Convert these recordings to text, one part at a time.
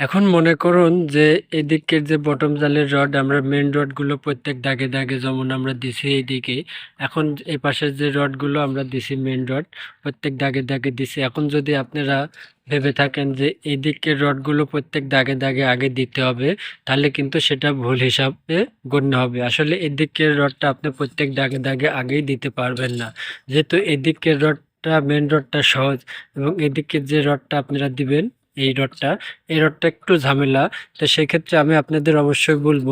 এখন মনে করুন যে এদিকের যে বটম জালের রড আমরা মেন রডগুলো প্রত্যেক দাগে দাগে যেমন আমরা দিছি এইদিকে, এখন এই পাশের যে রডগুলো আমরা দিছি মেন রড প্রত্যেক দাগে দাগে দিছি। এখন যদি আপনারা ভেবে থাকেন যে এই দিকের রডগুলো প্রত্যেক দাগে দাগে আগে দিতে হবে, তাহলে কিন্তু সেটা ভুল হিসাবে গণ্য হবে। আসলে এদিকের রডটা আপনি প্রত্যেক দাগে দাগে আগেই দিতে পারবেন না। যেহেতু এদিকের রডটা মেন রডটা সহজ এবং এদিকের যে রডটা আপনারা দিবেন এই রডটা এই রডটা একটু ঝামেলা, তো সেক্ষেত্রে আমি আপনাদের অবশ্যই বলব,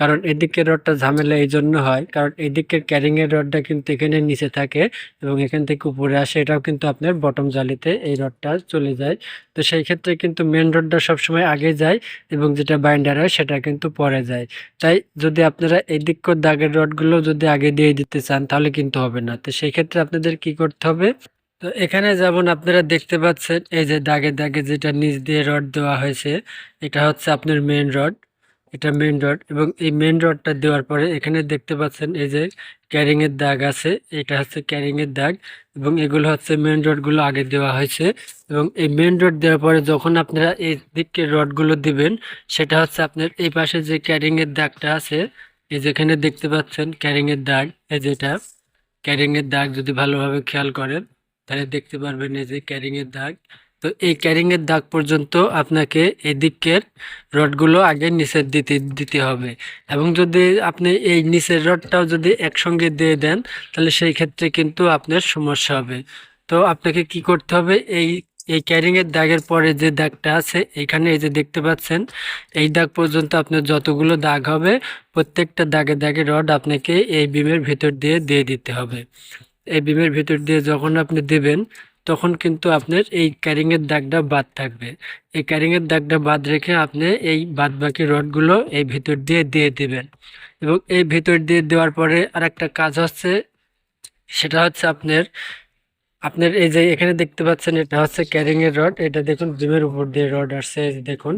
কারণ এদিকের রডটা ঝামেলা এই জন্য হয়, কারণ এদিকের ক্যারিংয়ের রডটা কিন্তু এখানে নিচে থাকে এবং এখান থেকে উপরে আসে, এটাও কিন্তু আপনার বটম জালিতে এই রডটা চলে যায়। তো সেই ক্ষেত্রে কিন্তু মেন রডটা সবসময় আগে যায় এবং যেটা বাইন্ডার হয় সেটা কিন্তু পরে যায়। তাই যদি আপনারা এদিক দাগের রডগুলো যদি আগে দিয়ে দিতে চান তাহলে কিন্তু হবে না। তো সেই ক্ষেত্রে আপনাদের কি করতে হবে? তো এখানে যেমন আপনারা দেখতে পাচ্ছেন, এই যে দাগে দাগে যেটা নিচ দিয়ে রড দেওয়া হয়েছে, এটা হচ্ছে আপনার মেন রড এটা মেন রড এবং এই মেন রডটা দেওয়ার পরে এখানে দেখতে পাচ্ছেন এই যে ক্যারিংয়ের দাগ আছে, এটা হচ্ছে ক্যারিংয়ের দাগ এবং এগুলো হচ্ছে মেন রডগুলো আগে দেওয়া হয়েছে এবং এই মেন রড দেওয়ার পরে যখন আপনারা এই দিকের রডগুলো দিবেন, সেটা হচ্ছে আপনার এই পাশে যে ক্যারিংয়ের দাগটা আছে, এই যেখানে দেখতে পাচ্ছেন ক্যারিংয়ের দাগ, এই যেটা ক্যারিং এর দাগ যদি ভালোভাবে খেয়াল করেন তাহলে দেখতে পারবেন এই যে ক্যারিং এর দাগ। তো এই ক্যারিং এর দাগ পর্যন্ত আপনাকে এদিকের রডগুলো আগে নিচের দিতে দিতে হবে। এবং যদি আপনি এই নিচের রডটাও যদি একসঙ্গে দিয়ে দেন, তাহলে সেই ক্ষেত্রে কিন্তু আপনার সমস্যা হবে। তো আপনাকে কি করতে হবে, এই এই ক্যারিং এর দাগের পরে যে দাগটা আছে এখানে এই যে দেখতে পাচ্ছেন, এই দাগ পর্যন্ত আপনার যতগুলো দাগ হবে, প্রত্যেকটা দাগে দাগে রড আপনাকে এই বিমের ভিতর দিয়ে দিয়ে দিতে হবে। এই বিমের ভিতর দিয়ে যখন আপনি দেবেন, তখন কিন্তু আপনার এই ক্যারিংয়ের দাগটা বাদ থাকবে। এই ক্যারিংয়ের দাগটা বাদ রেখে আপনি এই বাদ বাকি রডগুলো এই ভিতর দিয়ে দিয়ে দেবেন। এবং এই ভিতর দিয়ে দেওয়ার পরে আর একটা কাজ হচ্ছে, সেটা হচ্ছে আপনার আপনার এই যে এখানে দেখতে পাচ্ছেন, এটা হচ্ছে ক্যারিং এর রড। এটা দেখুন বিমের উপর দিয়ে রড আসছে দেখুন।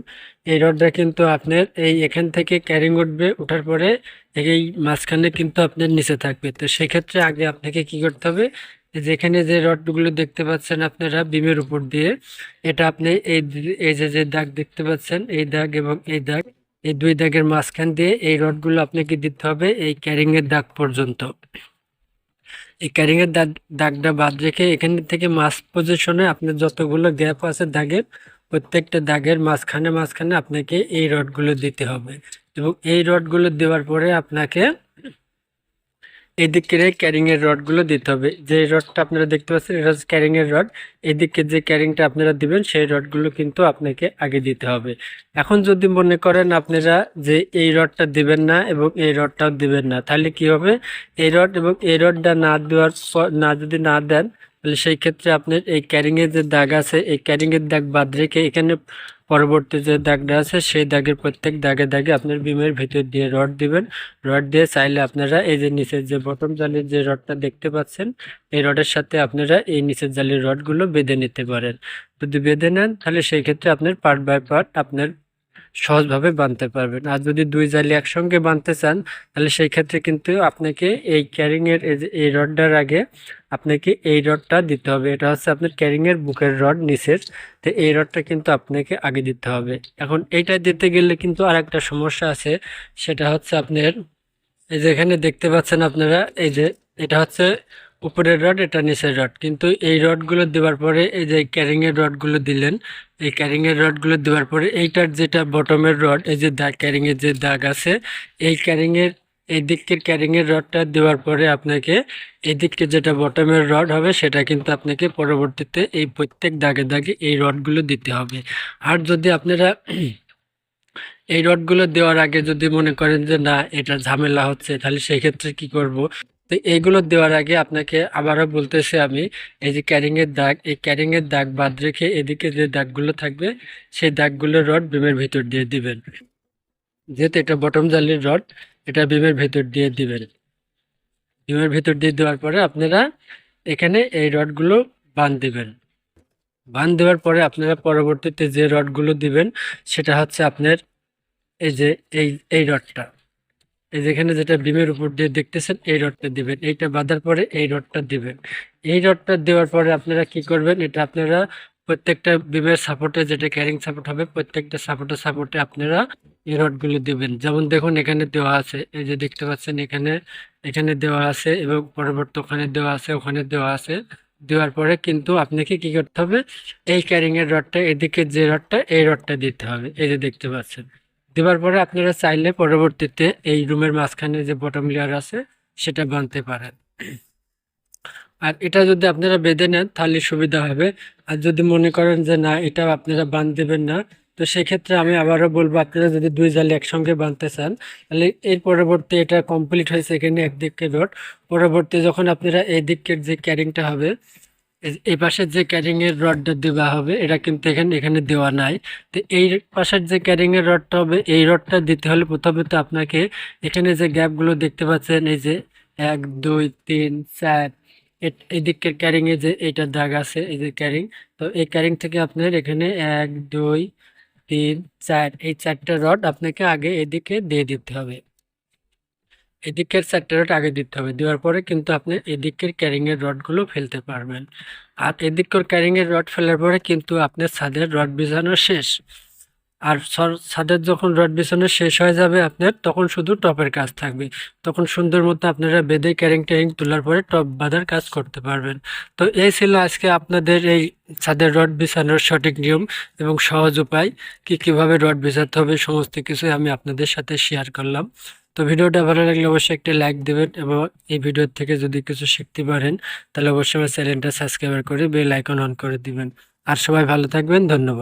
এই রডটা কিন্তু আপনার এই এখান থেকে ক্যারিং উঠবে ওঠার পরে এই মাঝখানে কিন্তু আপনার নিচে থাকবে। তো সেক্ষেত্রে আগে আপনাকে কি করতে হবে যেখানে যে রডগুলো দেখতে পাচ্ছেন আপনারা বিমের উপর দিয়ে, এটা আপনি এই এই যে যে দাগ দেখতে পাচ্ছেন, এই দাগ এবং এই দাগ, এই দুই দাগের মাঝখান দিয়ে এই রডগুলো আপনাকে দিতে হবে এই ক্যারিং এর দাগ পর্যন্ত। এই ক্যারিংয়ের দাগ, দাগটা বাদ রেখে এখান থেকে মাছ পজিশনে আপনার যতগুলো গ্যাপ আছে দাগের, প্রত্যেকটা দাগের মাঝখানে মাঝখানে আপনাকে এই রডগুলো দিতে হবে। এবং এই রডগুলো দেওয়ার পরে আপনাকে এদিকে ক্যারিং এর রডগুলো দিতে হবে। যে রডটা আপনারা দেখতে পাচ্ছেন, এটা হচ্ছে ক্যারিং এর রড এদিকে যে ক্যারিংটা আপনারা দিবেন, সেই রডগুলো কিন্তু আপনাকে আগে দিতে হবে। এখন যদি মনে করেন আপনারা যে এই রডটা দিবেন না এবং এই রডটাও দিবেন না, তাহলে কি হবে? এই রড এবং এই রডটা না দেওয়ার না যদি না দেন তাহলে সেই ক্ষেত্রে আপনার এই ক্যারিং এর যে দাগ আছে, এই ক্যারিং এর দাগ বাদ রেখে এখানে পরবর্তী যে দাগটা আছে, সেই দাগের প্রত্যেক দাগে দাগে আপনার বিমের ভিতর দিয়ে রড দিবেন। রড দিয়ে চাইলে আপনারা এই যে নিচের যে বটম জালির যে রডটা দেখতে পাচ্ছেন, এই রডের সাথে আপনারা এই নিচের জালির রডগুলো বেঁধে নিতে পারেন। যদি বেঁধে নেন, তাহলে সেই ক্ষেত্রে আপনার পার্ট বাই পার্ট আপনার সহজভাবে বাঁধতে পারবেন। আর যদি দুই জালি একসঙ্গে বাঁধতে চান, তাহলে সেই ক্ষেত্রে কিন্তু আপনাকে এই ক্যারিংয়ের এই রডটার আগে আপনাকে এই রডটা দিতে হবে। এটা হচ্ছে আপনার ক্যারিংয়ের বুকের রড নিচের। তো এই রডটা কিন্তু আপনাকে আগে দিতে হবে। এখন এইটা দিতে গেলে কিন্তু আর একটা সমস্যা আছে। সেটা হচ্ছে আপনার, এই যে এখানে দেখতে পাচ্ছেন আপনারা, এই যে এটা হচ্ছে উপরের রড এটা নিচের রড কিন্তু এই রডগুলো দেওয়ার পরে এই যে ক্যারিংয়ের রডগুলো দিলেন, এই ক্যারিংয়ের রডগুলো দেওয়ার পরে এইটার যেটা বটমের রড এই যে দাগ ক্যারিংয়ের যে দাগ আছে, এই ক্যারিংয়ের এই দিকের ক্যারিংয়ের রডটা দেওয়ার পরে আপনাকে এই দিককে যেটা বটমের রড হবে, সেটা কিন্তু আপনাকে পরবর্তীতে এই প্রত্যেক দাগে দাগে এই রডগুলো দিতে হবে। আর যদি আপনারা এই রডগুলো দেওয়ার আগে যদি মনে করেন যে না, এটা ঝামেলা হচ্ছে, তাহলে সেই ক্ষেত্রে কি করব? তো এইগুলো দেওয়ার আগে আপনাকে আবারও বলতেছি আমি, এই যে ক্যারিংয়ের দাগ, এই ক্যারিংয়ের দাগ বাদ রেখে এদিকে যে দাগগুলো থাকবে, সেই দাগগুলো রড বিমের ভিতর দিয়ে দিবেন। যেহেতু এটা বটম জালির রড, এটা বিমের ভিতর দিয়ে দিবেন। বিমের ভিতর দিয়ে দেওয়ার পরে আপনারা এখানে এই রডগুলো বাঁধ দিবেন। বাঁধ দেওয়ার পরে আপনারা পরবর্তীতে যে রডগুলো দিবেন, সেটা হচ্ছে আপনার এই যে, এই এই রডটা। এই যেখানে যেটা বিমের উপর দিয়ে দেখতেছেন, এই রডটা দিবেন। এইটা বাঁধার পরে এই রডটা দিবেন। এই রডটা দেওয়ার পরে আপনারা কি করবেন, এটা আপনারা প্রত্যেকটা বিমের সাপোর্টে যেটা ক্যারিং সাপোর্ট হবে, প্রত্যেকটা সাপোর্টে সাপোর্টে আপনারা এই রডগুলো দিবেন। যেমন দেখুন, এখানে দেওয়া আছে, এই যে দেখতে পাচ্ছেন, এখানে এখানে দেওয়া আছে এবং পরবর্তী ওখানে দেওয়া আছে, ওখানে দেওয়া আছে। দেওয়ার পরে কিন্তু আপনাকে কি করতে হবে, এই ক্যারিংয়ের রডটা, এদিকে যে রডটা, এই রডটা দিতে হবে। এই যে দেখতে পাচ্ছেন। দেওয়ার পরে আপনারা চাইলে পরবর্তীতে এই রুমের মাঝখানে যে বটম লেয়ার আছে, সেটা বানতে পারেন। আর এটা যদি আপনারা বেঁধে নেন, তাহলে সুবিধা হবে। আর যদি মনে করেন যে না এটা আপনারা বান দেবেন না, তো সেক্ষেত্রে আমি আবারও বলব, আপনারা যদি দুই জালে একসঙ্গে বাঁধতে চান, তাহলে এর পরবর্তী এটা কমপ্লিট হয়েছে এখানে একদিকে রড পরবর্তী যখন আপনারা এই দিকের যে ক্যারিংটা হবে এই- পাশের যে ক্যারিং এর রডটা দেওয়া হবে, এটা কিন্তু এখানে এখানে দেওয়া নাই। তো এই পাশের যে ক্যারিং এর রডটা হবে, এই রডটা দিতে হলে প্রথমে তো আপনাকে এখানে যে গ্যাপগুলো দেখতে পাচ্ছেন, এই যে এক, দুই, তিন, চার, এ- এই দিকের ক্যারিং এ যে এইটা দাগ আছে, এই যে ক্যারিং। তো এই ক্যারিং থেকে আপনার এখানে এক, দুই, তিন, চার, এই চারটা রড আপনাকে আগে এদিকে দিয়ে দিতে হবে। এদিকের চারটে রড আগে দিতে হবে। দেওয়ার পরে কিন্তু আপনি এদিকের ক্যারিং এর রডগুলো ফেলতে পারবেন। আর এদিকের ক্যারিং এর রড ফেলার পরে কিন্তু আপনার ছাদের রড বিছানো শেষ। আর ছাদের যখন রড বিছানো শেষ হয়ে যাবে আপনার, তখন শুধু টপের কাজ থাকবে। তখন সুন্দর মতো আপনারা বেঁধে ক্যারিং ট্যারিং তোলার পরে টপ বাঁধার কাজ করতে পারবেন। তো এই ছিল আজকে আপনাদের এই ছাদের রড বিছানোর সঠিক নিয়ম এবং সহজ উপায়, কি কীভাবে রড বিছাতে হবে, সমস্ত কিছু আমি আপনাদের সাথে শেয়ার করলাম। তো ভিডিওটা ভালো লাগলে অবশ্যই একটা লাইক দেবেন এবং এই ভিডিও থেকে যদি কিছু শিখতে পারেন, তাহলে অবশ্যই আমার চ্যানেলটা সাবস্ক্রাইব করে বেল আইকন অন করে দিবেন। আর সবাই ভালো থাকবেন, ধন্যবাদ।